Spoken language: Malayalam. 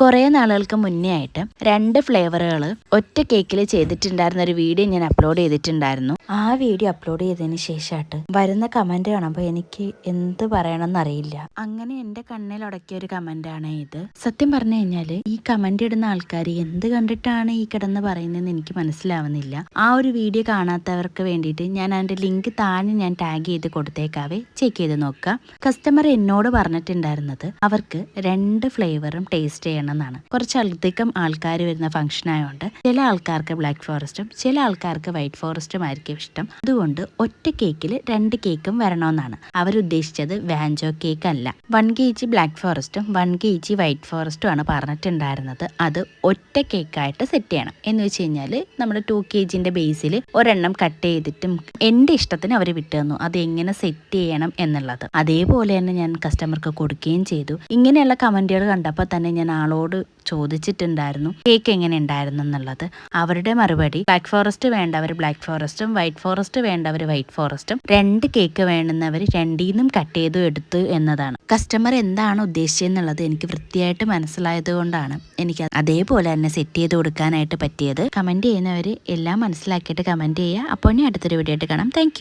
കുറേ നാളുകൾക്ക് മുന്നേ ആയിട്ട് രണ്ട് ഫ്ലേവറുകൾ ഒറ്റ കേക്കിൽ ചെയ്തിട്ടുണ്ടായിരുന്ന ഒരു വീഡിയോ ഞാൻ അപ്ലോഡ് ചെയ്തിട്ടുണ്ടായിരുന്നു. ആ വീഡിയോ അപ്ലോഡ് ചെയ്തതിന് ശേഷമായിട്ട് വരുന്ന കമന്റ് കാണുമ്പോൾ എനിക്ക് എന്ത് പറയണമെന്ന് അറിയില്ല അങ്ങനെ എന്റെ കണ്ണിൽ ഉടക്കിയ ഒരു കമന്റാണ് ഇത്. സത്യം പറഞ്ഞു കഴിഞ്ഞാൽ ഈ കമന്റ് ഇടുന്ന ആൾക്കാർ എന്ത് കണ്ടിട്ടാണ് ഈ കിടന്ന് പറയുന്നതെന്ന് എനിക്ക് മനസ്സിലാവുന്നില്ല. ആ ഒരു വീഡിയോ കാണാത്തവർക്ക് വേണ്ടിയിട്ട് ഞാൻ അതിന്റെ ലിങ്ക് താഴെ ഞാൻ ടാഗ് ചെയ്ത് കൊടുത്തേക്കാവേ. ചെക്ക് ചെയ്ത് നോക്കുക. കസ്റ്റമർ എന്നോട് പറഞ്ഞിട്ടുണ്ടായിരുന്നത് അവർക്ക് രണ്ട് ഫ്ലേവറും ടേസ്റ്റ് ചെയ്യണം. എന്നാണ് കുറച്ചധികം ആൾക്കാർ വരുന്ന ഫംഗ്ഷൻ ആയതുകൊണ്ട് ചില ആൾക്കാർക്ക് ബ്ലാക്ക് ഫോറസ്റ്റും ചില ആൾക്കാർക്ക് വൈറ്റ് ഫോറസ്റ്റും ആയിരിക്കും ഇഷ്ടം. അതുകൊണ്ട് ഒറ്റ കേക്കിൽ രണ്ട് കേക്കും വരണമെന്നാണ്. അവരുദ്ദേശിച്ചത് വാഞ്ചോ കേക്ക് അല്ല. വൺ കെ ജി ബ്ലാക്ക് ഫോറസ്റ്റും വൺ കെ ജി വൈറ്റ് ഫോറസ്റ്റും ആണ് പറഞ്ഞിട്ടുണ്ടായിരുന്നത്. അത് ഒറ്റ കേക്കായിട്ട് സെറ്റ് ചെയ്യണം. എന്ന് വെച്ച് കഴിഞ്ഞാൽ നമ്മുടെ ടു കെ ജിന്റെ ബേസിൽ ഒരെണ്ണം കട്ട് ചെയ്തിട്ടും എന്റെ ഇഷ്ടത്തിന് അവർ വിട്ടു തന്നു അത് എങ്ങനെ സെറ്റ് ചെയ്യണം എന്നുള്ളത്. അതേപോലെ തന്നെ ഞാൻ കസ്റ്റമർക്ക് കൊടുക്കുകയും ചെയ്തു. ഇങ്ങനെയുള്ള കമന്റുകൾ കണ്ടപ്പോൾ തന്നെ ഞാൻ ആളോട് ചോദിച്ചിട്ടുണ്ടായിരുന്നു കേക്ക് എങ്ങനെ ഉണ്ടായിരുന്നു എന്നുള്ളത്. അവരുടെ മറുപടി ബ്ലാക്ക് ഫോറസ്റ്റ് വേണ്ടവർ ബ്ലാക്ക് ഫോറസ്റ്റും വൈറ്റ് ഫോറസ്റ്റ് വേണ്ടവർ വൈറ്റ് ഫോറസ്റ്റും രണ്ട് കേക്ക് വേണ്ടുന്നവർ രണ്ടീന്നും കട്ട് ചെയ്തു എടുത്തു എന്നതാണ്. കസ്റ്റമർ എന്താണ് ഉദ്ദേശിച്ചതെന്നുള്ളത് എനിക്ക് വൃത്തിയായിട്ട് മനസ്സിലായത് കൊണ്ടാണ്. എനിക്ക് അതേപോലെ തന്നെ സെറ്റ് ചെയ്ത് കൊടുക്കാനായിട്ട് പറ്റിയത്. കമന്റ് ചെയ്യുന്നവർ എല്ലാം മനസ്സിലാക്കിയിട്ട് കമന്റ് ചെയ്യുക. അപ്പോൾ ഇനി അടുത്തൊരു വീഡിയോ ആയിട്ട് കാണാം. താങ്ക്